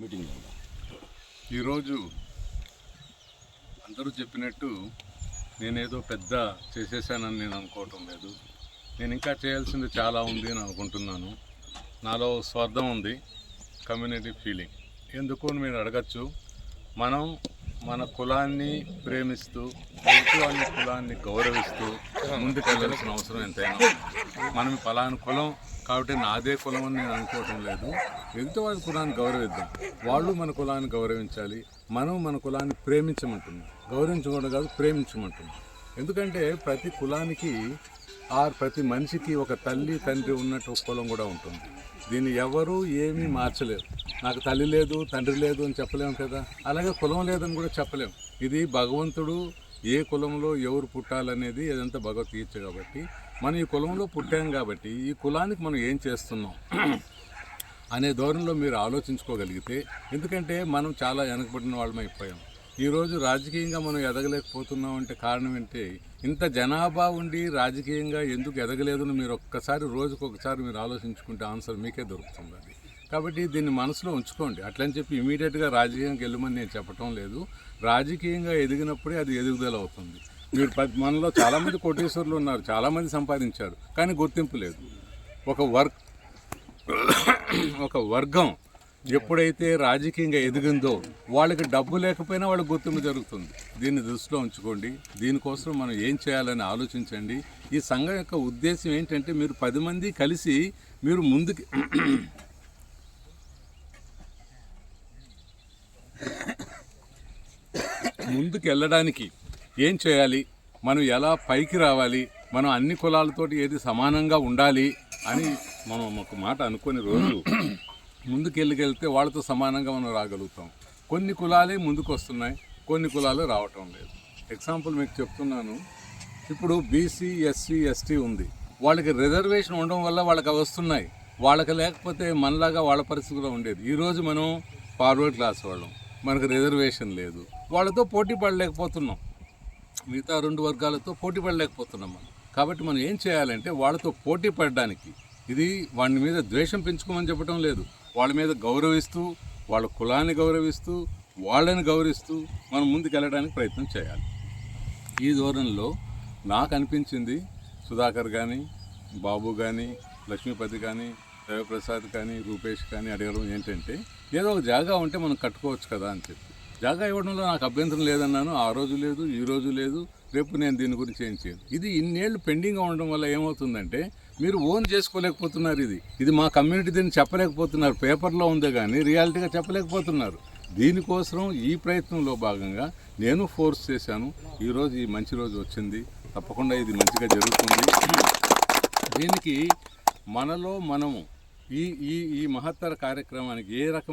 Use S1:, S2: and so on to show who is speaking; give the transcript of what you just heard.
S1: Meeting
S2: ఈరోజు అందరూ చెప్పినట్టు నేనేదో పెద్ద చేసేసానని నేను అనుకోవటం లేదు. నేను ఇంకా చేయాల్సింది చాలా ఉంది అని అనుకుంటున్నాను. నాలో స్వార్థం ఉంది కమ్యూనిటీ ఫీలింగ్ ఎందుకు అని మీరు అడగచ్చు. మనం మన కులాన్ని ప్రేమిస్తూ ఎదుటివాళ్ళ కులాన్ని గౌరవిస్తూ ముందుకెళ్ళాల్సిన అవసరం ఎంతైనా మనం పలానా కులం కాబట్టి నాదే కులం అని నేను అనుకోవటం లేదు. మిగతా వాళ్ళ కులాన్ని గౌరవిద్దాం. వాళ్ళు మన కులాన్ని గౌరవించాలి. మనం మన కులాన్ని ప్రేమించమంటున్నాం. గౌరవించకూడదు కాదు ప్రేమించమంటున్నాం. ఎందుకంటే ప్రతి కులానికి ఆ ప్రతి మనిషికి ఒక తల్లి తండ్రి ఉన్నట్టు ఒక కులం కూడా ఉంటుంది. దీన్ని ఎవరు ఏమీ మార్చలేరు. నాకు తల్లి లేదు తండ్రి లేదు అని చెప్పలేము కదా. అలాగే కులం లేదని కూడా చెప్పలేము. ఇది భగవంతుడు ఏ కులంలో ఎవరు పుట్టాలనేది ఇదంతా భగవద్గీత కాబట్టి మనం ఈ కులంలో పుట్టాం కాబట్టి ఈ కులానికి మనం ఏం చేస్తున్నాం అనే ధోరణిలో మీరు ఆలోచించుకోగలిగితే ఎందుకంటే మనం చాలా వెనకబడిన వాళ్ళం అయిపోయాం. ఈరోజు రాజకీయంగా మనం ఎదగలేకపోతున్నాం అంటే కారణం ఏంటి? ఇంత జనాభా ఉండి రాజకీయంగా ఎందుకు ఎదగలేదని మీరు ఒక్కసారి రోజుకు ఒకసారి మీరు ఆలోచించుకుంటే ఆన్సర్ మీకే దొరుకుతుంది అది. కాబట్టి దీన్ని మనసులో ఉంచుకోండి. అట్లని చెప్పి ఇమీడియట్గా రాజకీయంగా వెళ్ళమని నేను చెప్పటం లేదు. రాజకీయంగా ఎదిగినప్పుడే అది ఎదుగుదల అవుతుంది. మీరు పది మనలో చాలామంది కోటేశ్వరులు ఉన్నారు చాలామంది సంపాదించారు కానీ గుర్తింపు లేదు. ఒక వర్క్ ఒక వర్గం ఎప్పుడైతే రాజకీయంగా ఎదిగిందో వాళ్ళకి డబ్బు లేకపోయినా వాళ్ళకి గుర్తింపు జరుగుతుంది. దీన్ని దృష్టిలో ఉంచుకోండి. దీనికోసం మనం ఏం చేయాలని ఆలోచించండి. ఈ సంఘం యొక్క ఉద్దేశం ఏంటంటే మీరు పది మంది కలిసి మీరు ముందుకి ముందుకు వెళ్ళడానికి ఏం చేయాలి? మనం ఎలా పైకి రావాలి? మనం అన్ని కులాలతోటి ఏది సమానంగా ఉండాలి అని మనం ఒక మాట అనుకుని రోజు ముందుకు వెళ్ళికెళ్తే వాళ్ళతో సమానంగా మనం రాగలుగుతాం. కొన్ని కులాలే ముందుకు వస్తున్నాయి కొన్ని కులాలు రావటం లేదు. ఎగ్జాంపుల్ మీకు చెప్తున్నాను. ఇప్పుడు బీసీ ఎస్సీ ఎస్టీ ఉంది. వాళ్ళకి రిజర్వేషన్ ఉండడం వల్ల వాళ్ళకి అవి వస్తున్నాయి. వాళ్ళకి లేకపోతే మనలాగా వాళ్ళ పరిస్థితి కూడా ఉండేది. ఈరోజు మనం ఫార్వర్డ్ క్లాస్ వాళ్ళం. మనకు రిజర్వేషన్ లేదు. వాళ్ళతో పోటీ పడలేకపోతున్నాం. మిగతా రెండు వర్గాలతో పోటీ పడలేకపోతున్నాం మనం. కాబట్టి మనం ఏం చేయాలంటే వాళ్ళతో పోటీ పడడానికి ఇది వాడి మీద ద్వేషం పెంచుకోమని చెప్పడం లేదు. వాళ్ళ మీద గౌరవిస్తూ వాళ్ళ కులాన్ని గౌరవిస్తూ వాళ్ళని గౌరవిస్తూ మనం ముందుకెళ్ళడానికి ప్రయత్నం చేయాలి. ఈ ధోరణిలో నాకు అనిపించింది సుధాకర్ కానీ బాబు కానీ లక్ష్మీపతి కానీ రవిప్రసాద్ కానీ రూపేష్ కానీ అడగడం ఏంటంటే ఏదో ఒక జాగా ఉంటే మనం కట్టుకోవచ్చు కదా అని చెప్పి. జాగా ఇవ్వడంలో నాకు అభ్యంతరం లేదన్నాను. ఆ రోజు లేదు ఈ రోజు లేదు. రేపు నేను దీని గురించి ఏం చేయను. ఇది ఇన్నేళ్ళు పెండింగ్గా ఉండడం వల్ల ఏమవుతుందంటే మీరు ఓన్ చేసుకోలేకపోతున్నారు ఇది. ఇది మా కమ్యూనిటీ దీన్ని చెప్పలేకపోతున్నారు. పేపర్లో ఉందే కానీ రియాలిటీగా చెప్పలేకపోతున్నారు. దీనికోసం ఈ ప్రయత్నంలో భాగంగా నేను ఫోర్స్ చేశాను. ఈరోజు ఈ మంచి రోజు వచ్చింది. తప్పకుండా ఇది మంచిగా జరుగుతుంది. దీనికి మనలో మనము ఈ ఈ ఈ మహత్తర కార్యక్రమానికి ఏ రకం